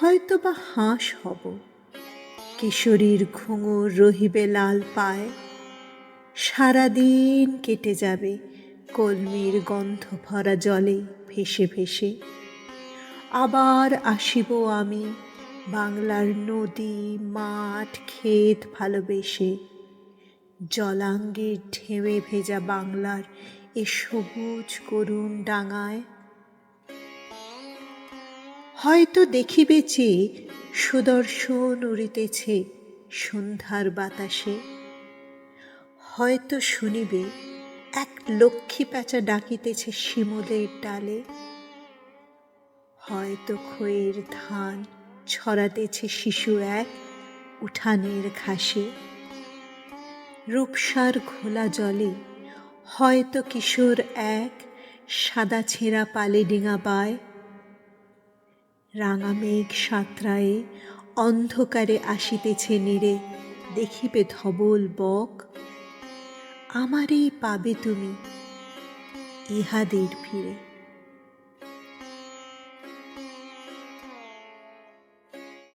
হয়তো বা হাঁস হব। কিশোরীর ঘুঙুর রহিবে লাল পায়। সারাদিন কেটে যাবে কলমির গন্ধ ভরা জলে ভেসে ভেসে। আবার আসিব আমি বাংলার নদী, মাঠ, ক্ষেত ভালোবেসে। জলাঙ্গের ঢেউয়ে ভেজা বাংলার এ সবুজ করুণ ডাঙায়। হয়তো দেখিবে চেয়ে সুদর্শন উড়িতেছে সন্ধ্যার বাতাসে। হয়তো শুনিবে এক লক্ষ্মী প্যাঁচা ডাকিতেছে শিমুলের ডালে। হয়তো খয়ের ধান ছড়াতেছে শিশু এক উঠানের ঘাসে। রূপসার ঘোলা জলে হয়তো কিশোর এক সাদা ছেঁড়া পালে ডিঙা বায়। রাঙা মেঘ সাঁতরায়ে অন্ধকারে আসিতেছে নিরে দেখিবে ধবল বক। আমারই পাবে তুমি ইহাদের ফিরে